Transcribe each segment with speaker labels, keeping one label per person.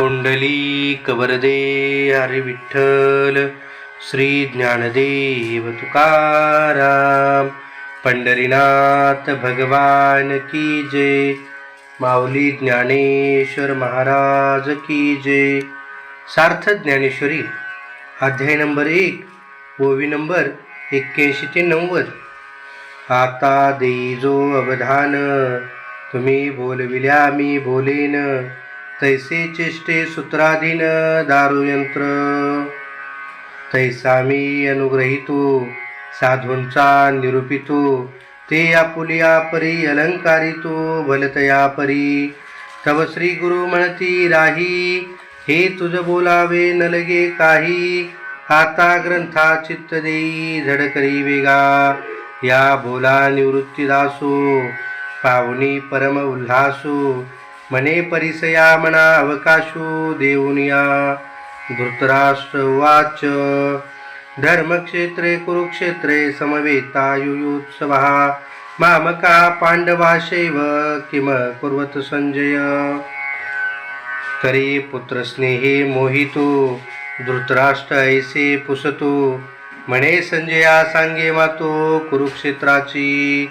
Speaker 1: कुंडली कवरदे हरी विठ्ठल श्री ज्ञानदेव तुकाराम पंढरीनाथ भगवान की जय माऊली ज्ञानेश्वर महाराज की जय. सार्थ ज्ञानेश्वरी अध्याय नंबर एक ओवी नंबर एक्क्याऐंशी ते नव्वद. आता देई जो अवधान तुम्ही बोलविल्या मी बोलेन. तैसे चेष्टे सूत्राधीन दारुयंत्र तैसा मी अनुग्रहितो साधूंचा निरूपितो ते आपुलिया परी अलंकारितो भलतया परी। तव श्री गुरु म्हणती राही हे तुझ बोलावे न लगे काही। आता ग्रंथा चित्त देई झडकरी वेगा। या बोला निवृत्ती दासो पावनी परम उल्हासो। मने परिसया मना अवकाशो देऊनिया धृतराष्ट्र उवाच धर्मक्षेत्रे कुरुक्षेत्रे समवेता समवेतायुयुत्सवः मामका पांडवाशैव किम कुर्वत संजय। करी पुत्रस्नेहे मोहितो धृतराष्ट्र ऐसे पुसतो। म्हणे संजया सांगे मातो कुरुक्षेत्राची।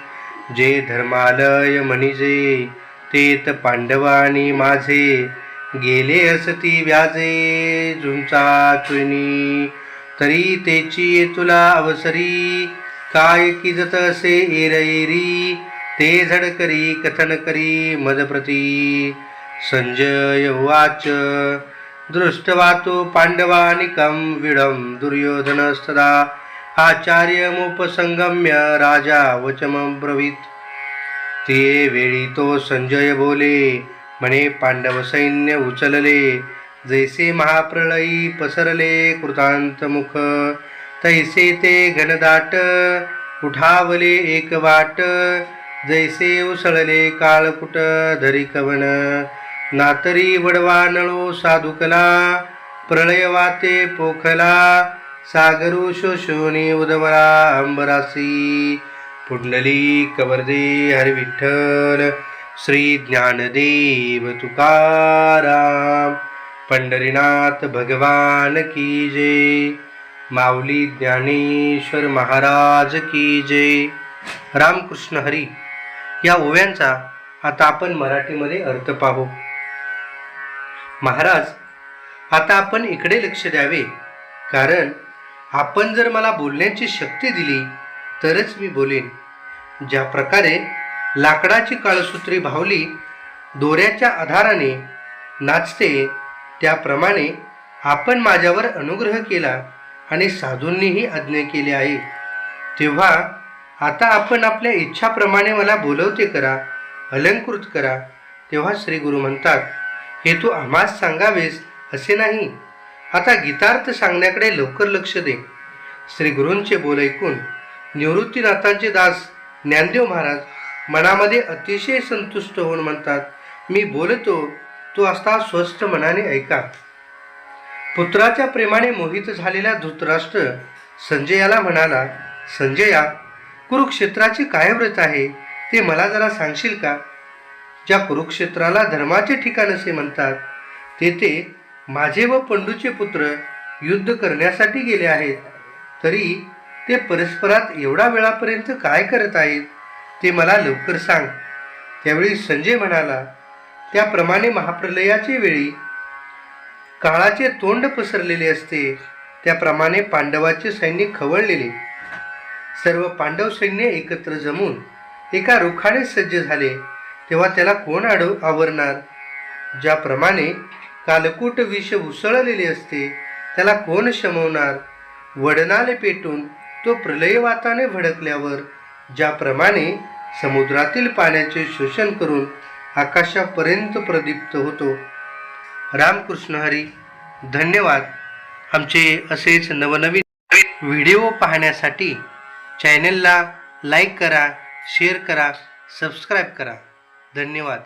Speaker 1: जे धर्मालय म्हणिजे तेत पांडवानी माझे गेले असती व्याजे झुंचा चुनी. तरी तेची तुला अवसरी काय किजत असे एरएरी ते झडकरी कथन करी मदप्रती. संजय उवाच दृष्टवातो पांडवानिकं विडं दुर्योधनस्तदा आचार्यमुपसंगम्य राजा वचमब्रवीत्. ते वेळी तो संजय बोले म्हणे पांडव सैन्य उचलले जैसे महाप्रळयी पसरले कृतांत मुख तैसे ते घनदाट उठावले एक वाट जैसे उसळले काळकुट धरी कवन नातरी वडवा नळो साधुकला प्रलय वाते पोखला सागरू शोषोनी उदवला अंबरासी. पुंडली कवर्दे हरी विठ्ठल श्री ज्ञानदेव तुकाराम पंढरीनाथ भगवान की जय माऊली ज्ञानेश्वर महाराज की जय. रामकृष्ण हरी या ओव्यांचा आता आपण मराठीमध्ये अर्थ पाहू. महाराज आता आपण इकडे लक्ष द्यावे कारण आपण जर मला बोलण्याची शक्ती दिली तरच मी बोलेन. ज्या प्रकारे लाकडाची काळसूत्री भावली दोऱ्याच्या आधाराने नाचते त्याप्रमाणे आपण माझ्यावर अनुग्रह केला आणि साधूंनीही आज्ञा केली आहे. तेव्हा आता आपण आपल्या इच्छाप्रमाणे मला बोलवते करा अलंकृत करा तेव्हा श्री गुरु म्हणतात हे तू आम्हास सांगावेस असे नाही. आता गीतार्थ सांगण्याकडे लवकर लक्ष दे. श्री गुरूंचे बोल ऐकून निवृत्तीनाथांचे दास ज्ञानदेव महाराज मनामध्ये अतिशय संतुष्ट होऊन म्हणतात मी बोलतो तू असता स्वस्थ मनाने ऐका. पुत्राच्या प्रेमाने मोहित झालेला धृतराष्ट्र संजयाला म्हणाला संजया कुरुक्षेत्राचे काय व्रत आहे? ते मला जरा सांगशील का? ज्या कुरुक्षेत्राला धर्माचे ठिकाण असे म्हणतात तेथे माझे व पंडूचे पुत्र युद्ध करण्यासाठी गेले आहेत. तरी ते परस्परात एवढा वेळापर्यंत काय करत आहेत ते मला लवकर सांग. त्यावेळी संजय म्हणाला त्याप्रमाणे महाप्रलयाचे वेळी काळाचे तोंड पसरलेले असते त्याप्रमाणे पांडवाचे सैन्य खवळलेले. सर्व पांडव सैन्य एकत्र जमून एका रुखाने सज्ज झाले तेव्हा त्याला कोण आडव आवरणार? ज्याप्रमाणे कालकूट विष उसळलेले असते त्याला कोण शमवणार? वडनाले पेटून तो प्रलयवाताने भडकल्यावर ज्याप्रमाणे समुद्रातील पाण्याचे शोषण करून आकाशापर्यंत प्रदीप्त होतो. रामकृष्ण हरी धन्यवाद. आमचे असेच नवनवीन व्हिडिओ पाहण्यासाठी चॅनलला लाईक करा शेअर करा सबस्क्राईब करा. धन्यवाद.